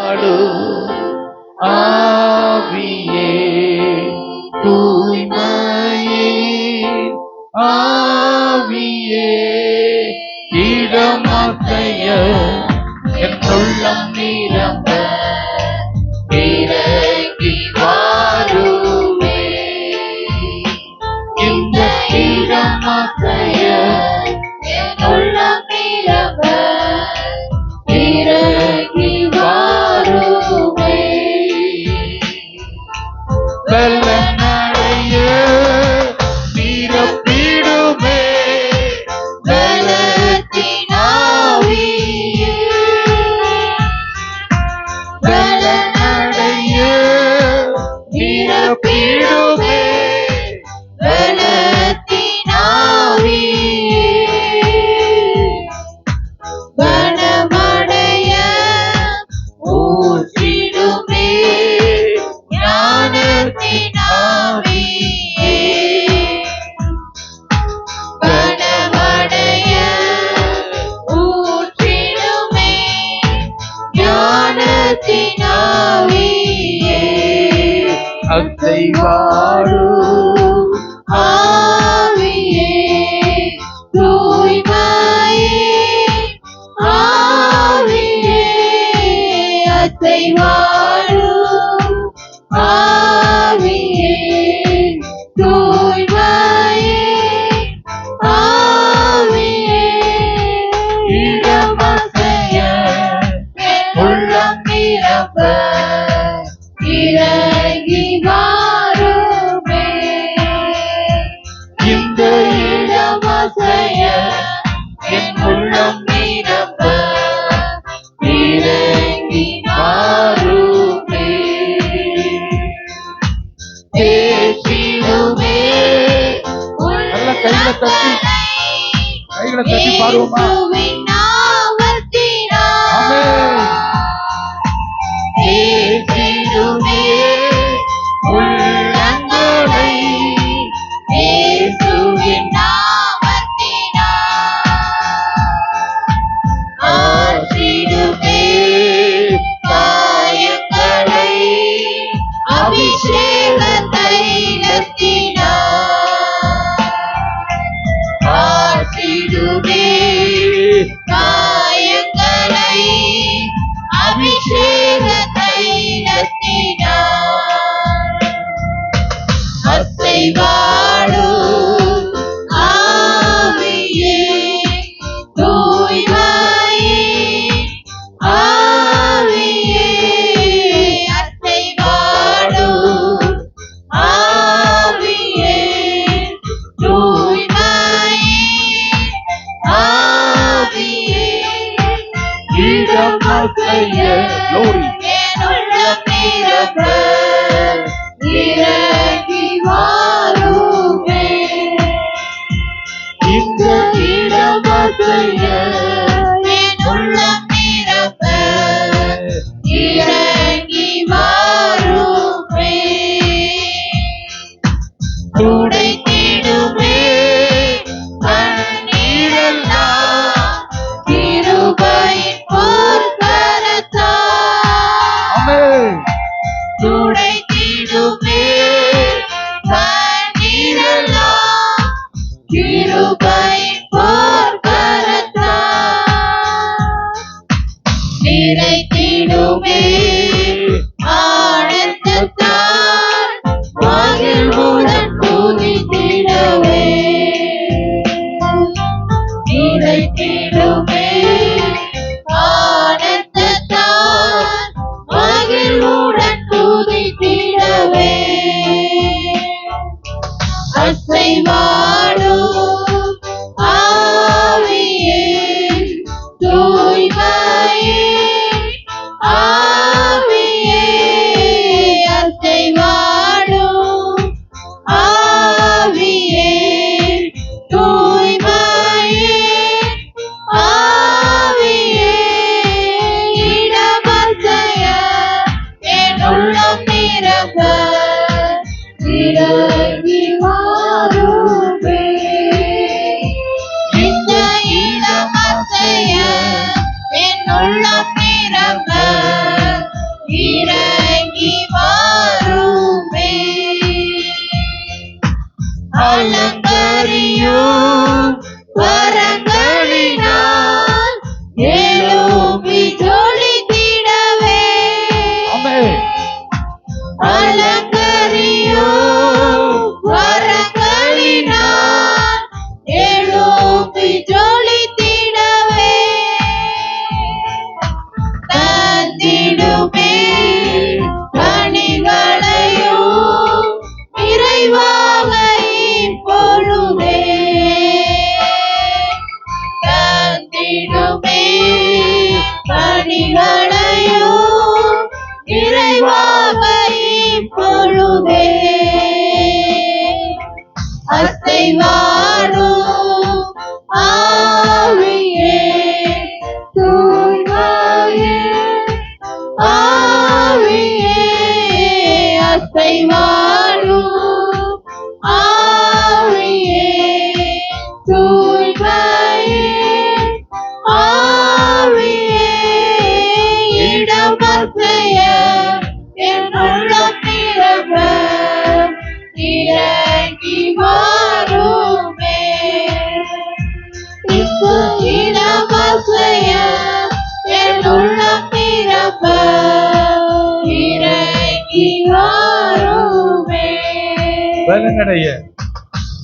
ஆடு ஆவியே தூய்மையே ஆ கைகளை glory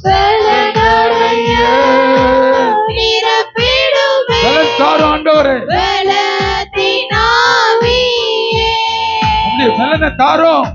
விலகடைய ஆண்டவரே. பலனை தாரோம்.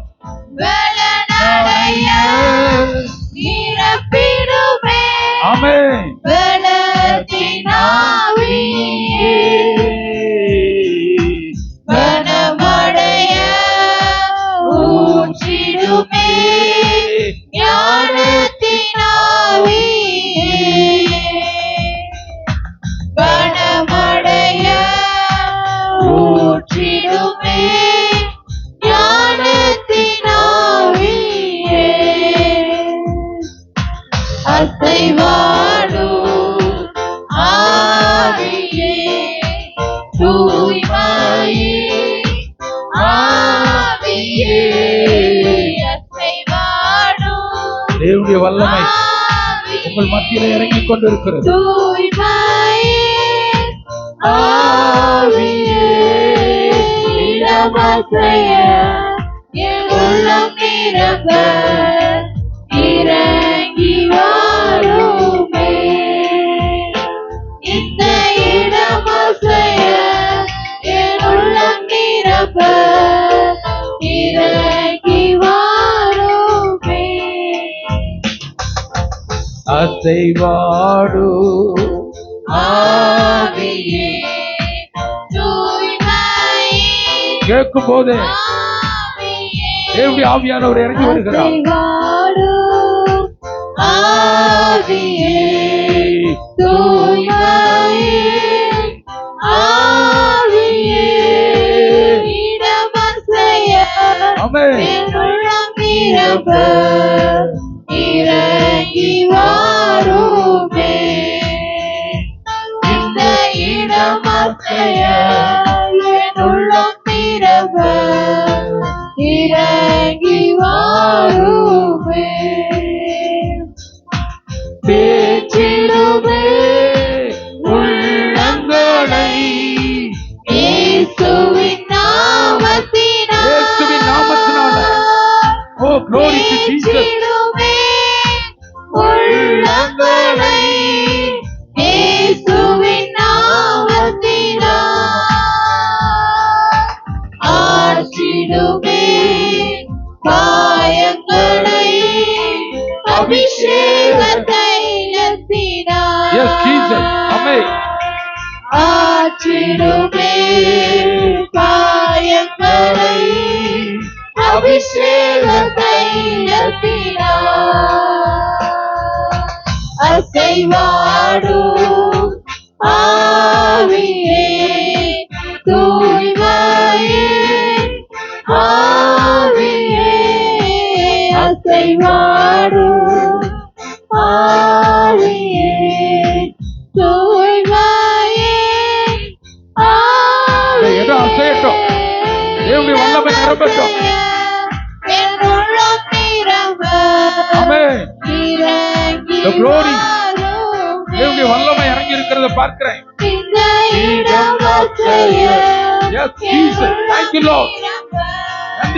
கொண்டிருக்கிறது. ஆவியே உள்ளம் நிரப்ப. செய்வாடு கேட்கும் போது தேவடி ஆவியானவர் இறங்கி வருகிறார். ஆமே ஆற்றிடுமே பாயங்களை அபிஷேக தைலத்தினார் அசைவாடும் ஆவிய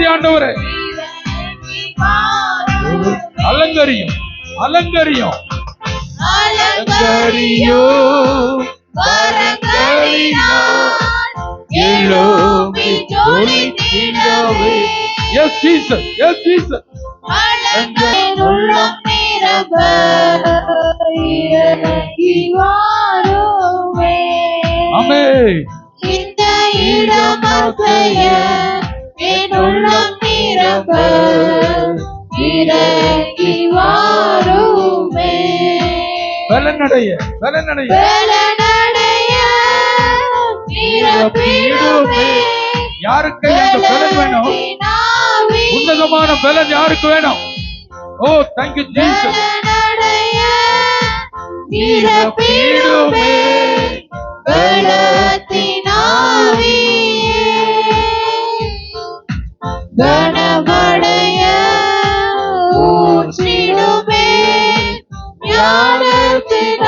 துதி ஆண்டவரே. அலங்கரியும் அலங்கரியும். அலங்கரியோ எஸ் ஜீசஸ் எஸ் ஜீசஸ் உள்ளம் நிரம்ப இறங்கி வாரோமே இந்த இடம் உள்ளம் பிறப்ப இறக்கி வாருமே பலனடைய பலனடைய. பலனடைய பிறப்பிடுமே. யாருக்கு இந்த பலன் வேணும்? உன்னதமான பலன் யாருக்கு வேணும்? ஓ தேங்க்யூ ஜீசஸ் பிறப்பிடுமே. பலத்தின் ஞானத்தினாவியே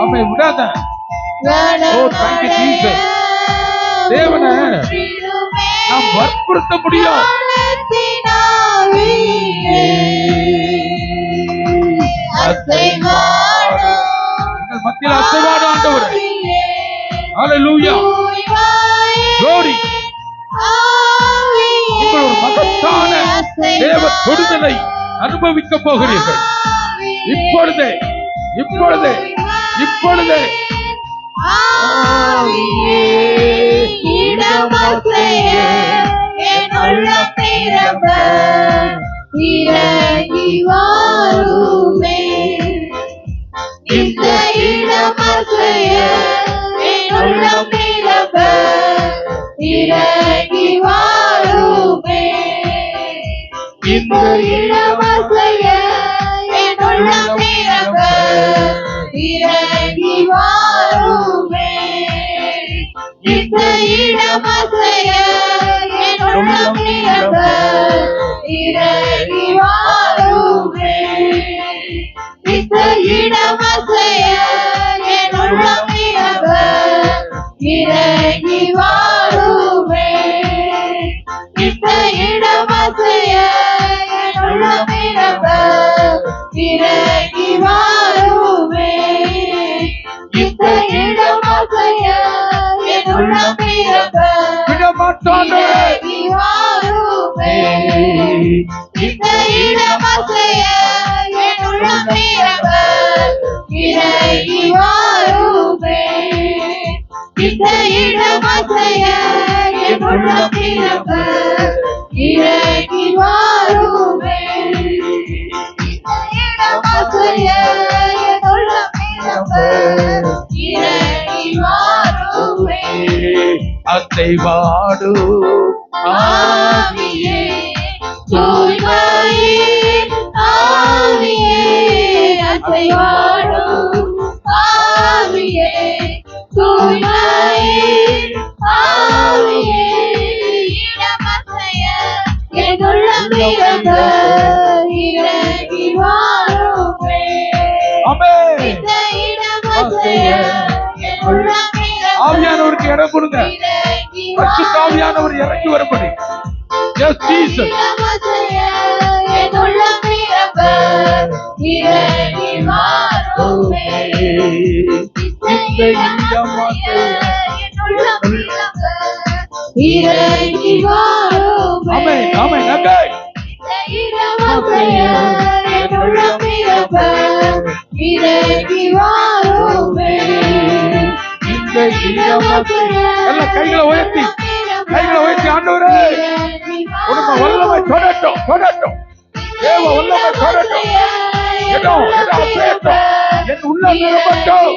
ஆமை விடாத. Oh, thank you, Jesus. தேவனே, நாம் வற்புறுத்த முடியும் மத்தியில் அசைவாடு ஆண்டவர். ஹalleluya glory. நீங்கள் ஒரு மகத்தான தேவ தொடுதலை அனுபவிக்க போகிறீர்கள். இப்பொழுதே இப்பொழுதே இப்பொழுதே. இந்த இடமசைய என் உள்ளம் இறங்கி வாருமே இந்த என் உள்ளம் இறங்கி வாருமே இந்த என் உள்ளம் இறங்கி வாருமே இந்த இறங்கி வாருமே ஆமென் ஆமென் நகை இறங்கி வாருமே இந்த எல்லா கைகளை உயர்த்தி கைகளை உயர்த்தி ஆண்டவரே உனக்கு வல்லமை தொடட்டும் தொடட்டும் தேவ வல்லமை தொடட்டும் இடம் இடம் என் உள்ள நிரம்பட்டும்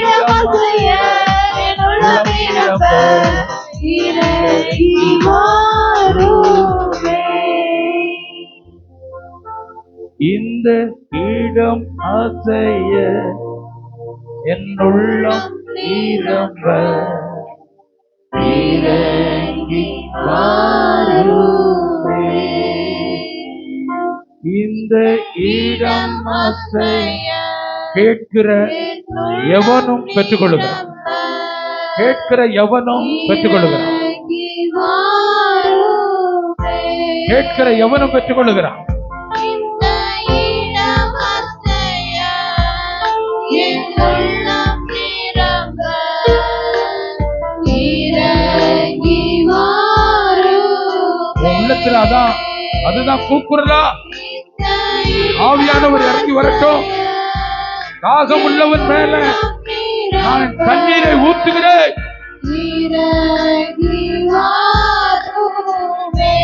கேட்கிற எவனும் பெற்றுக்கொள்ளுகிறான். கேட்கிற எவனும் பெற்றுக்கொள்ளுகிறான். கேட்கிற எவனும் பெற்றுக்கொள்ளுகிறான். உள்ளத்துல அதான் அதுதான் கூக்குறதா ஆவியானவர் இறங்கி வரட்டும். தாகம் உள்ளவன் மேல நான் தண்ணீரை ஊற்றுகிறேன். இறங்கி வாருமே